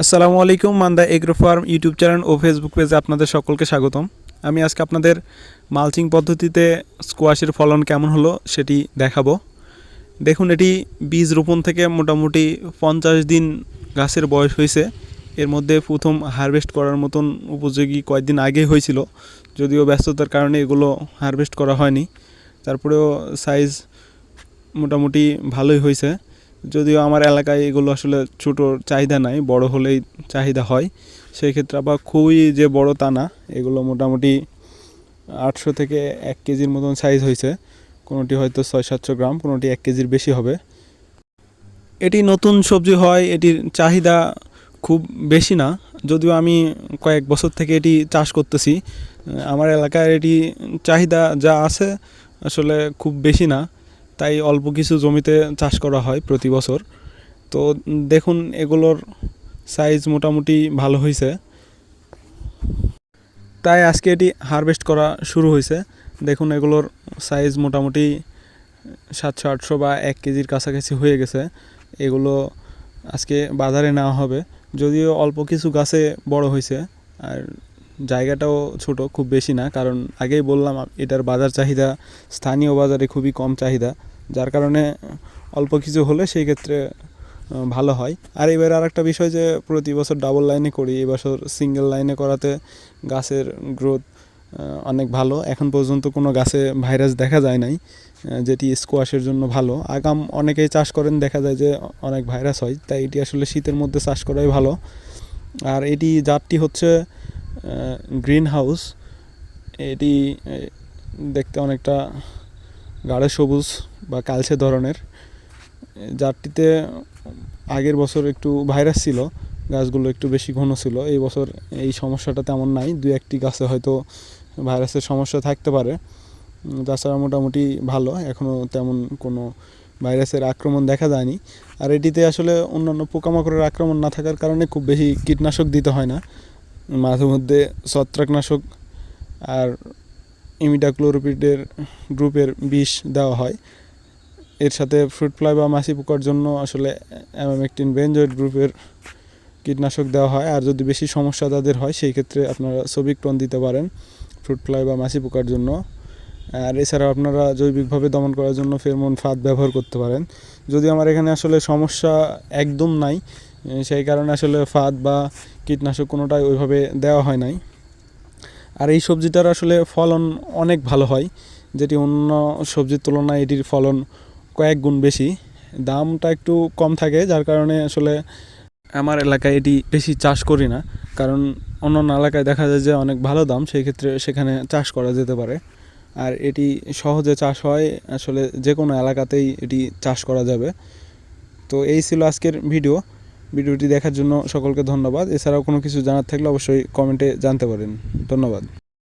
আসসালামু আলাইকুম, Manda agro farm YouTube channel ও Facebook পেজে আপনাদের সকলকে স্বাগতম। আমি আজকে আপনাদের মালচিং পদ্ধতিতে স্কোয়াশের ফলন কেমন হলো সেটি দেখাবো। দেখুন, এটি বীজ রোপণ থেকে মোটামুটি পঞ্চাশ দিন গাছের বয়স হয়েছে। এর মধ্যে প্রথম হারভেস্ট করার মতন উপযোগী কয়েকদিন আগে হয়েছিল, যদিও ব্যস্ততার কারণে এগুলো হারভেস্ট করা হয়নি। তারপরেও সাইজ মোটামুটি ভালোই হয়েছে। যদিও আমার এলাকায় এগুলো আসলে ছোটো চাহিদা নাই, বড় হলেই চাহিদা হয়। সেই ক্ষেত্রে আবার খুবই যে বড় তা না, এগুলো মোটামুটি আটশো থেকে এক কেজির মতন সাইজ হয়েছে। কোনোটি হয়তো ছয় সাতশো গ্রাম, কোনোটি এক কেজির বেশি হবে। এটি নতুন সবজি হয়, এটির চাহিদা খুব বেশি না। যদিও আমি কয়েক বছর থেকে এটি চাষ করতেছি, আমার এলাকায় এটি চাহিদা যা আছে আসলে খুব বেশি না। তাই অল্প কিছু জমিতে চাষ করা হয় প্রতি বছর। তো দেখুন, এগুলোর সাইজ মোটামুটি ভালো হয়েছে তাই আজকে এটি হারভেস্ট করা শুরু হয়েছে দেখুন, এগুলোর সাইজ মোটামুটি সাতশো, আটশো বা এক কেজির কাছাকাছি হয়ে গেছে। এগুলো আজকে বাজারে নেওয়া হবে। যদিও অল্প কিছু গাছে বড় হয়েছে আর জায়গাটাও ছোট, খুব বেশি না। কারণ আগেই বললাম, এটার বাজার চাহিদা, স্থানীয় বাজারে খুবই কম চাহিদা। যার কারণে অল্প কিছু হলে সেই ক্ষেত্রে ভালো হয়। আর এবার আর একটা বিষয় যে, প্রতি বছর ডাবল লাইনে করি এবছর সিঙ্গেল লাইনে করাতে গাছের গ্রোথ অনেক ভালো। এখন পর্যন্ত কোনো গাছে ভাইরাস দেখা যায় নাই যেটি স্কোয়াশের জন্য ভালো। আগাম অনেকেই চাষ করেন, দেখা যায় যে, অনেক ভাইরাস হয়, তাই এটি আসলে শীতের মধ্যে চাষ করাই ভালো। আর এটি জাতটি হচ্ছে গ্রিন হাউস এটি দেখতে অনেকটা গাঢ় সবুজ বা কালচে ধরনের। যারটিতে আগের বছর একটু ভাইরাস ছিল, গাছগুলো একটু বেশি ঘন ছিল। এই বছর এই সমস্যাটা তেমন নাই, দু একটি গাছে হয়তো ভাইরাসের সমস্যা থাকতে পারে। তাছাড়া মোটামুটি ভালো এখনও তেমন কোনো ভাইরাসের আক্রমণ দেখা যায়নি। আর এটিতে আসলে অন্যান্য পোকামাকড়ের আক্রমণ না থাকার কারণে খুব বেশি কীটনাশক দিতে হয় না। মাঝে মধ্যে ছত্রাকনাশক আর ইমিডাক্লোরোপিডের গ্রুপের বিষ দেওয়া হয়। এর সাথে ফ্রুট ফ্লাই বা মাছি পোকার জন্য আসলে অ্যামামেকটিন বেঞ্জয়েড গ্রুপের কীটনাশক দেওয়া হয়। আর যদি বেশি সমস্যা তাদের হয়, সেই ক্ষেত্রে আপনারা সবিকটন দিতে পারেন ফ্রুট ফ্লাই বা মাছি পোকার জন্য। আর এছাড়াও আপনারা জৈবিকভাবে দমন করার জন্য ফেরমোন ফাঁদ ব্যবহার করতে পারেন। যদি আমার এখানে আসলে সমস্যা একদম নাই, সেই কারণে আসলে ফাঁদ বা কীটনাশক কোনোটাই ওইভাবে দেওয়া হয় নাই। আর এই সবজিটার আসলে ফলন অনেক ভালো হয়। যেটি অন্য সবজির তুলনায় এটির ফলন কয়েক গুণ বেশি। দামটা একটু কম থাকে, যার কারণে আসলে আমার এলাকায় এটি বেশি চাষ করি না। কারণ অন্য অন্য এলাকায় দেখা যায় যে অনেক ভালো দাম সেই ক্ষেত্রে সেখানে চাষ করা যেতে পারে। আর এটি সহজে চাষ হয়, আসলে যে কোনো এলাকাতেই এটি চাষ করা যাবে। তো এই ছিল আজকের ভিডিও। ভিডিওটি দেখার জন্য সকলকে ধন্যবাদ। এছাড়াও কোনো কিছু জানার থাকলে অবশ্যই কমেন্টে জানতে পারেন। ধন্যবাদ।